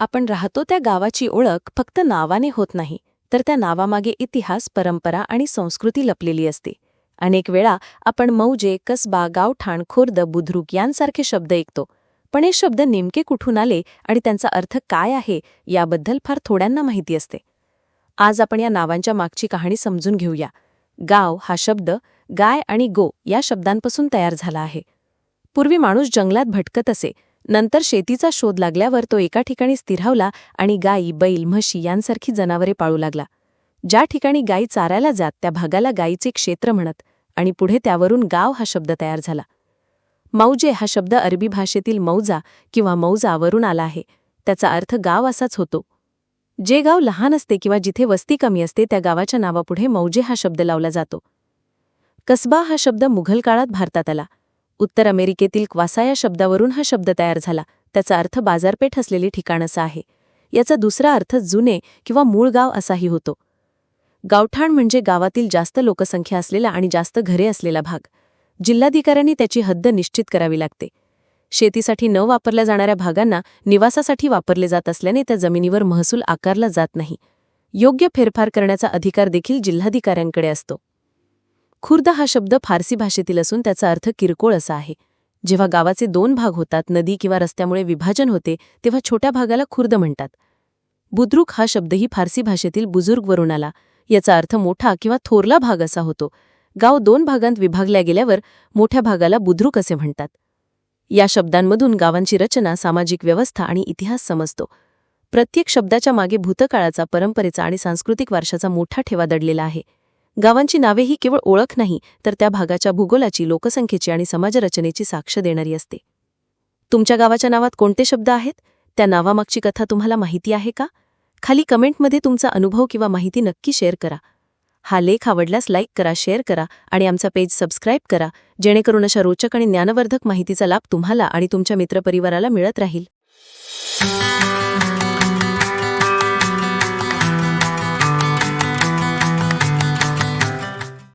आपण राहतो त्या गावाची ओळख फक्त नावाने होत नाही तर त्या नावामागे इतिहास परंपरा आणि संस्कृती लपलेली असते. अनेक वेळा आपण मौजे कसबा गावठाण खुर्द बुद्रुक यांसारखे शब्द ऐकतो. पण हे शब्द नेमके कुठून आले आणि त्यांचा अर्थ काय आहे याबद्दल फार थोड्यांना माहिती असते. आज आपण या नावांच्या मागची कहाणी समजून घेऊया. गाव हा शब्द गाय आणि गो या शब्दांपासून तयार झाला आहे. पूर्वी माणूस जंगलात भटकत असे नंतर शेतीचा शोध लागल्यावर तो एका ठिकाणी स्थिरावला आणि गायी बैल म्हशी यांसारखी जनावरे पाळू लागला. ज्या ठिकाणी गायी चारायला जात त्या भागाला गायीचे क्षेत्र म्हणत आणि पुढे त्यावरून गाव हा शब्द तयार झाला. मौजे हा शब्द अरबी भाषेतील मौजा किंवा मौजावरून आला आहे. त्याचा अर्थ गाव असाच होतो. जे गाव लहान असते किंवा जिथे वस्ती कमी असते त्या गावाच्या नावापुढे मौजे हा शब्द लावला जातो. कसबा हा शब्द मुघल काळात भारतात आला. उत्तर अमेरिकेतील क्वासा या शब्दावरून हा शब्द तयार झाला. त्याचा अर्थ बाजारपेठ असलेली ठिकाण असा आहे. याचा दुसरा अर्थ जुने किंवा मूळ गाव असाही होतो. गावठाण म्हणजे गावातील जास्त लोकसंख्या असलेला आणि जास्त घरे असलेला भाग. जिल्हाधिकाऱ्यांनी त्याची हद्द निश्चित करावी लागते. शेतीसाठी न वापरल्या जाणाऱ्या भागांना निवासासाठी वापरले जात असल्याने त्या जमिनीवर महसूल आकारला जात नाही. योग्य फेरफार करण्याचा अधिकार देखील जिल्हाधिकाऱ्यांकडे असतो. खुर्द हा शब्द फारसी भाषेतील असून त्याचा अर्थ किरकोळ असा आहे. जेव्हा गावाचे दोन भाग होतात नदी किंवा रस्त्यामुळे विभाजन होते तेव्हा छोट्या भागाला खुर्द म्हणतात. बुद्रुक हा शब्दही फारसी भाषेतील बुजुर्गवरून आला याचा अर्थ मोठा किंवा थोरला भाग असा होतो. गाव दोन भागांत विभागल्या गेल्यावर मोठ्या भागाला बुद्रुक असे म्हणतात. या शब्दांमधून गावांची रचना सामाजिक व्यवस्था आणि इतिहास समजतो. प्रत्येक शब्दाच्या मागे भूतकाळाचा परंपरेचा आणि सांस्कृतिक वारशाचा मोठा ठेवा दडलेला आहे. गावांची नावे ही केवळ ओळख नाही तर त्या भागाच्या भूगोलाची लोकसंख्येची आणि समाजरचनेची साक्ष देणारी असते. तुमच्या गावाच्या नावात कोणते शब्द आहेत? त्या नावामागची कथा तुम्हाला माहिती आहे का? खाली कमेंटमध्ये तुमचा अनुभव किंवा माहिती नक्की शेअर करा. हा लेख आवडल्यास लाईक करा शेअर करा आणि आमचा पेज सबस्क्राईब करा जेणेकरून अशा रोचक आणि ज्ञानवर्धक माहितीचा लाभ तुम्हाला आणि तुमच्या मित्रपरिवाराला मिळत राहील.